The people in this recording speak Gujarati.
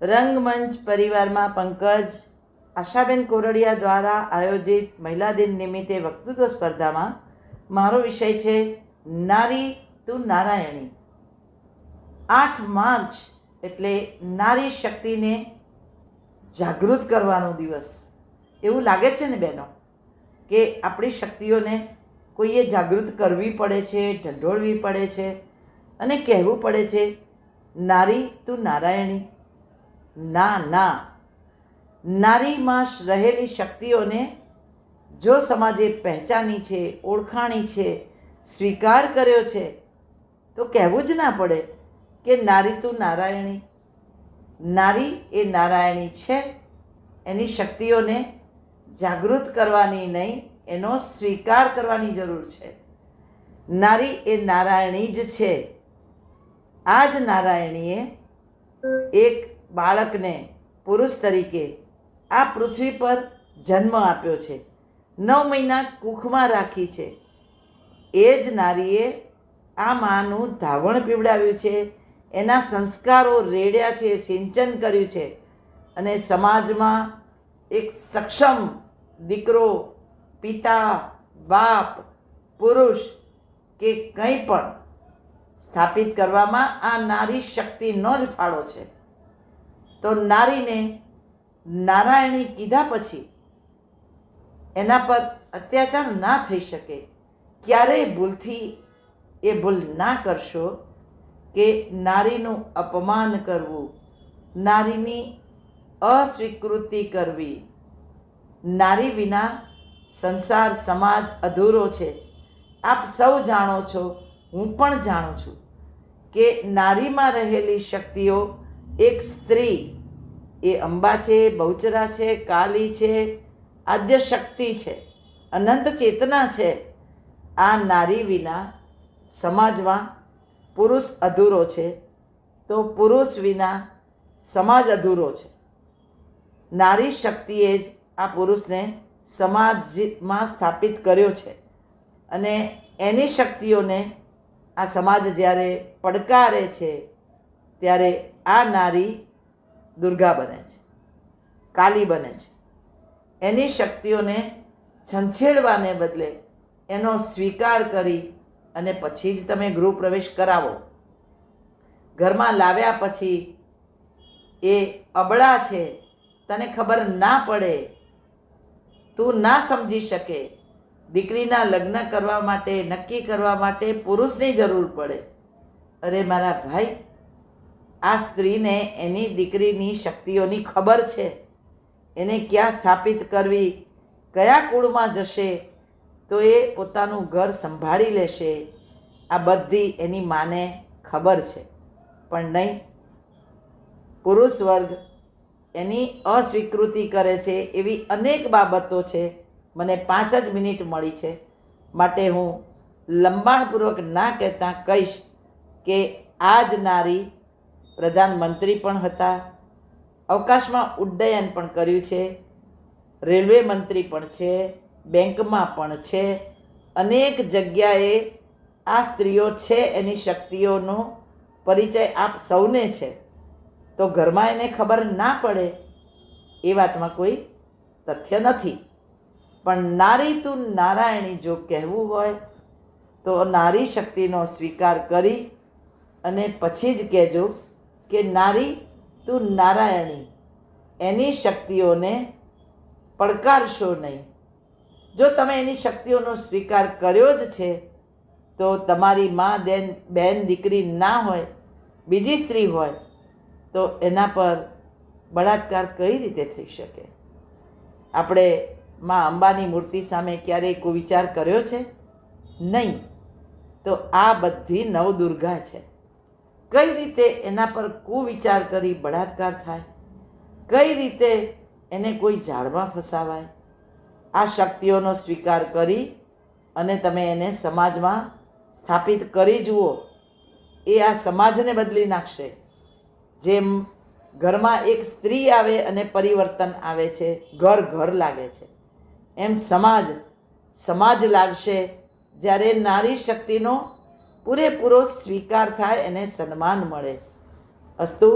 રંગમંચ પરિવારમાં પંકજ આશાબેન કોરડિયા દ્વારા આયોજિત મહિલા દિન નિમિત્તે વક્તૃત્વ સ્પર્ધામાં મારો વિષય છે નારી તું નારાયણી. આઠ માર્ચ એટલે નારી શક્તિને જાગૃત કરવાનો દિવસ. એવું લાગે છે ને બહેનો કે આપણી શક્તિઓને કોઈએ જાગૃત કરવી પડે છે, ઢંઢોળવી પડે છે અને કહેવું પડે છે, નારી તું નારાયણી. ના ના. નારીમાં રહેલી શક્તિઓને જો સમાજે પહેચાની છે, ઓળખાણી છે, સ્વીકાર કર્યો છે, તો કહેવું જ ના પડે કે નારી તું નારાયણી. નારી એ નારાયણી છે. એની શક્તિઓને જાગૃત કરવાની નહીં, એનો સ્વીકાર કરવાની જરૂર છે. નારી એ નારાયણી જ છે. આ જ નારાયણીએ એક બાળકને પુરુષ તરીકે આ પૃથ્વી પર જન્મ આપ્યો છે. નવ મહિના કુખમાં રાખી છે. એ જ નારીએ આ માનું ધાવણ પીવડાવ્યું છે. એના સંસ્કારો રેડ્યા છે, સિંચન કર્યું છે અને સમાજમાં એક સક્ષમ દીકરો, પિતા, બાપ, પુરુષ કે કંઈ પણ સ્થાપિત કરવામાં આ નારી શક્તિનો જ ફાળો છે. તો નારીને નારાયણી કીધા પછી એના પર અત્યાચાર ના થઈ શકે. ક્યારેય ભૂલથી એ ભૂલ ના કરશો કે નારીનું અપમાન કરવું, નારીની અસ્વીકૃતિ કરવી. નારી વિના સંસાર, સમાજ અધૂરો છે. આપ સૌ જાણો છો, હું પણ જાણું છું કે નારીમાં રહેલી શક્તિઓ એક સ્ત્રી, એ અંબા છે, બહુચરા છે, કાલી છે, આદ્ય શક્તિ છે, અનંત ચેતના છે, આ નારી વિના સમાજમાં પુરુષ અધૂરો છે, તો પુરુષ વિના સમાજ અધૂરો છે. નારી શક્તિએ જ આ પુરુષને સમાજમાં સ્થાપિત કર્યો છે. અને એની શક્તિઓને આ સમાજ જ્યારે પડકારે છે ત્યારે આ નારી દુર્ગા બને છે, કાલી બને છે. એની શક્તિઓને છંછેડવાને બદલે એનો સ્વીકાર કરી અને પછી જ તમે ગૃહ પ્રવેશ કરાવો. ઘરમાં લાવ્યા પછી એ અબળા છે, તને ખબર ના પડે, તું ના સમજી શકે. દીકરીના લગ્ન કરવા માટે, નક્કી કરવા માટે પુરુષની જરૂર પડે. અરે મારા ભાઈ આ સ્ત્રીને એની દીકરીની શક્તિઓની ખબર છે? એને ક્યાં સ્થાપિત કરવી? કયા કુળમાં જશે? તો એ પોતાનું ઘર સંભાળી લેશે. આ બધી એની માને ખબર છે. પણ નહીં. પુરુષ વર્ગ એની અસ્વીકૃતિ કરે છે એવી અનેક બાબતો છે. મને પાંચ જ મિનિટ મળી છે. માટે હું લંબાણપૂર્વક ના કહેતા કહીશ કે આ જ નારી પ્રધાનમંત્રી પણ હતા. અવકાશમાં ઉડ્ડયન પણ કર્યું છે. રેલવે મંત્રી પણ છે. બેંકમાં પણ છે. અનેક જગ્યાએ આ સ્ત્રીઓ છે એની શક્તિઓનો પરિચય આપ સૌને છે. તો ઘરમાં એને ખબર ના પડે એ વાતમાં કોઈ તથ્ય નથી. પણ નારી તું નારાયણી જો કહેવું હોય, તો નારી શક્તિનો સ્વીકાર કરી અને પછી જ કહેજો કે નારી તું નારાયણી. એની શક્તિઓને પડકારશો નહીં. જો તમે એની શક્તિઓનો સ્વીકાર કર્યો જ છે, તો તમારી મા દેન બહેન દીકરી ના હોય, બીજી સ્ત્રી હોય, તો એના પર બળાત્કાર કઈ રીતે થઈ શકે? આપણે મા અંબાની મૂર્તિ સામે ક્યારેય કોઈ વિચાર કર્યો છે? નહીં. તો આ બધી નવદુર્ગા છે. કઈ રીતે એના પર કુવિચાર કરી બળાત્કાર થાય? કઈ રીતે એને કોઈ ઝાડમાં ફસાવાય? આ શક્તિઓનો સ્વીકાર કરી અને તમે એને સમાજમાં સ્થાપિત કરી જુઓ. એ આ સમાજને બદલી નાખશે. જેમ ઘરમાં એક સ્ત્રી આવે અને પરિવર્તન આવે છે, ઘર ઘર લાગે છે. એમ સમાજ સમાજ લાગશે જ્યારે નારી શક્તિનો પૂરેપૂરો સ્વીકાર થાય એને સન્માન મળે. અસ્તુ